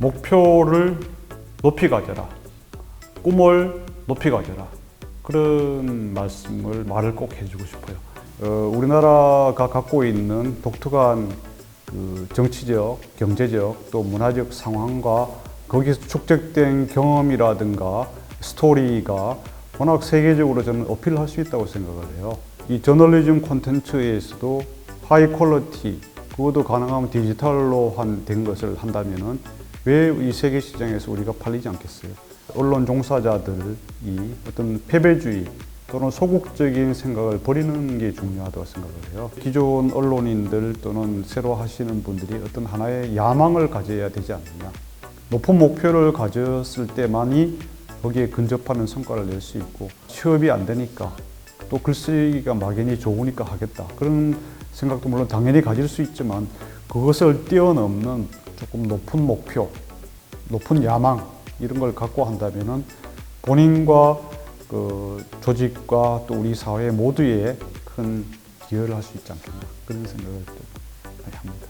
목표를 높이 가져라. 꿈을 높이 가져라. 그런 말씀을 말을 꼭 해주고 싶어요. 어, 우리나라가 갖고 있는 독특한 그 정치적, 경제적, 또 문화적 상황과 거기서 축적된 경험이라든가 스토리가 워낙 세계적으로 저는 어필할 수 있다고 생각을 해요. 이 저널리즘 콘텐츠에서도 하이 퀄리티, 그것도 가능하면 디지털로 한, 된 것을 한다면은 왜 이 세계 시장에서 우리가 팔리지 않겠어요? 언론 종사자들이 어떤 패배주의 또는 소극적인 생각을 버리는 게 중요하다고 생각을 해요. 기존 언론인들 또는 새로 하시는 분들이 어떤 하나의 야망을 가져야 되지 않느냐. 높은 목표를 가졌을 때만이 거기에 근접하는 성과를 낼 수 있고 취업이 안 되니까 또 글쓰기가 막연히 좋으니까 하겠다. 그런 생각도 물론 당연히 가질 수 있지만 그것을 뛰어넘는 조금 높은 목표, 높은 야망 이런 걸 갖고 한다면은 본인과 그 조직과 또 우리 사회 모두에 큰 기여를 할 수 있지 않겠나 그런 생각을 또 많이 합니다.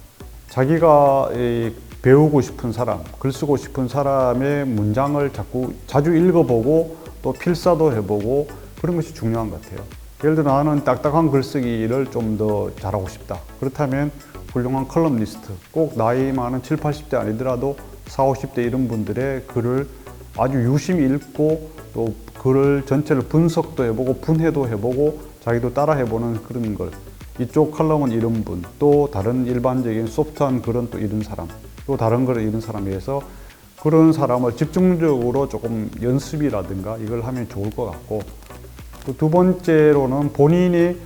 자기가 이 배우고 싶은 사람, 글 쓰고 싶은 사람의 문장을 자꾸 자주 읽어보고 또 필사도 해보고 그런 것이 중요한 것 같아요. 예를 들어 나는 딱딱한 글쓰기를 좀 더 잘하고 싶다. 그렇다면 훌륭한 컬럼리스트, 꼭 나이 많은 7, 80대 아니더라도 4, 50대 이런 분들의 글을 아주 유심히 읽고 또 글을 전체를 분석도 해보고 분해도 해보고 자기도 따라 해보는 그런 걸. 이쪽 컬럼은 이런 분, 또 다른 일반적인 소프트한 글은 또 이런 사람, 또 다른 글은 이런 사람에서 그런 사람을 집중적으로 조금 연습이라든가 이걸 하면 좋을 것 같고. 또 두 번째로는 본인이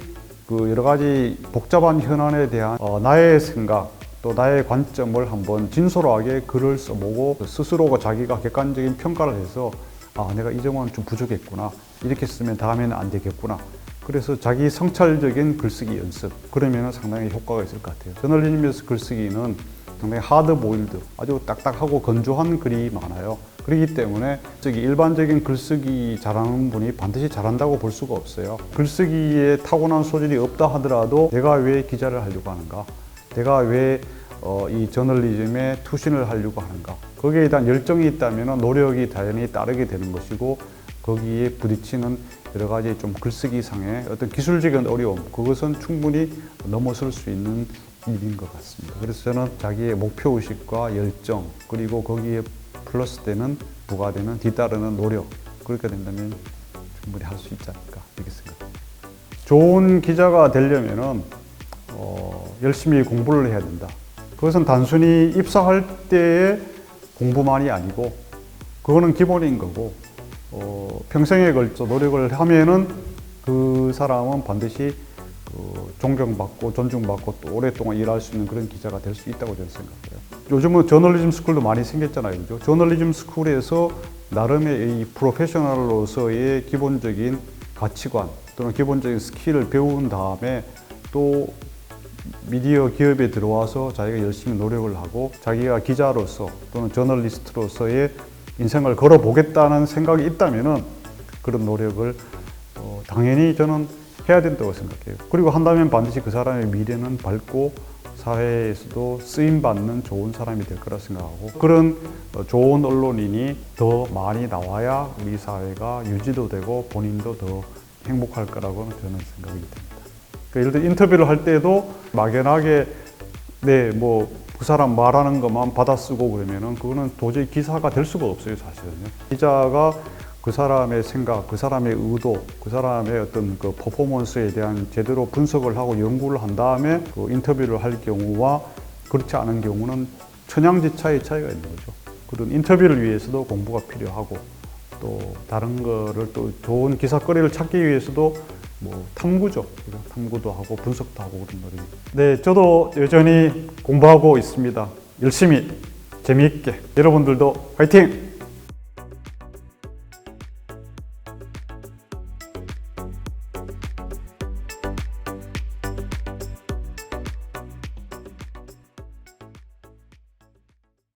그 여러 가지 복잡한 현안에 대한 어, 나의 생각 또 나의 관점을 한번 진솔하게 글을 써보고 스스로가 자기가 객관적인 평가를 해서 아 내가 이 점은 좀 부족했구나. 이렇게 쓰면 다음에는 안 되겠구나 그래서 자기 성찰적인 글쓰기 연습 그러면 상당히 효과가 있을 것 같아요. 저널리즘에서 글쓰기는 상당히 하드 보일드 아주 딱딱하고 건조한 글이 많아요. 그렇기 때문에 저기 일반적인 글쓰기 잘하는 분이 반드시 잘한다고 볼 수가 없어요. 글쓰기에 타고난 소질이 없다 하더라도 내가 왜 기자를 하려고 하는가? 내가 왜 어, 이 저널리즘에 투신을 하려고 하는가? 거기에 대한 열정이 있다면 노력이 당연히 따르게 되는 것이고 거기에 부딪히는 여러 가지 좀 글쓰기상의 어떤 기술적인 어려움 그것은 충분히 넘어설 수 있는 일인 것 같습니다. 그래서 저는 자기의 목표 의식과 열정 그리고 거기에 플러스 되는 부가되는 뒤따르는 노력 그렇게 된다면 충분히 할 수 있지 않을까 이렇게 생각합니다. 좋은 기자가 되려면은 어, 열심히 공부를 해야 된다. 그것은 단순히 입사할 때의 공부만이 아니고 그거는 기본인 거고 어, 평생에 걸쳐 노력을 하면은 그 사람은 반드시 그 존경받고 존중받고 또 오랫동안 일할 수 있는 그런 기자가 될 수 있다고 저는 생각해요. 요즘은 저널리즘 스쿨도 많이 생겼잖아요. 그죠? 저널리즘 스쿨에서 나름의 이 프로페셔널로서의 기본적인 가치관 또는 기본적인 스킬을 배운 다음에 또 미디어 기업에 들어와서 자기가 열심히 노력을 하고 자기가 기자로서 또는 저널리스트로서의 인생을 걸어보겠다는 생각이 있다면은 그런 노력을 어, 당연히 저는 해야 된다고 생각해요. 그리고 한다면 반드시 그 사람의 미래는 밝고 사회에서도 쓰임 받는 좋은 사람이 될 거라 생각하고 그런 어, 좋은 언론인이 더 많이 나와야 우리 사회가 유지도 되고 본인도 더 행복할 거라고 저는 생각이 됩니다. 그 예를 들어 인터뷰를 할 때도 막연하게 네 뭐 그 사람 말하는 것만 받아 쓰고 그러면은 그거는 도저히 기사가 될 수가 없어요 사실은요. 기자가 그 사람의 생각, 그 사람의 의도, 그 사람의 어떤 그 퍼포먼스에 대한 제대로 분석을 하고 연구를 한 다음에 그 인터뷰를 할 경우와 그렇지 않은 경우는 천양지차의 차이가 있는 거죠. 그런 인터뷰를 위해서도 공부가 필요하고 또 다른 거를 또 좋은 기사거리를 찾기 위해서도 뭐 탐구죠. 탐구도 하고 분석도 하고 그런 거리. 네, 저도 여전히 공부하고 있습니다. 열심히 재미있게 여러분들도 화이팅!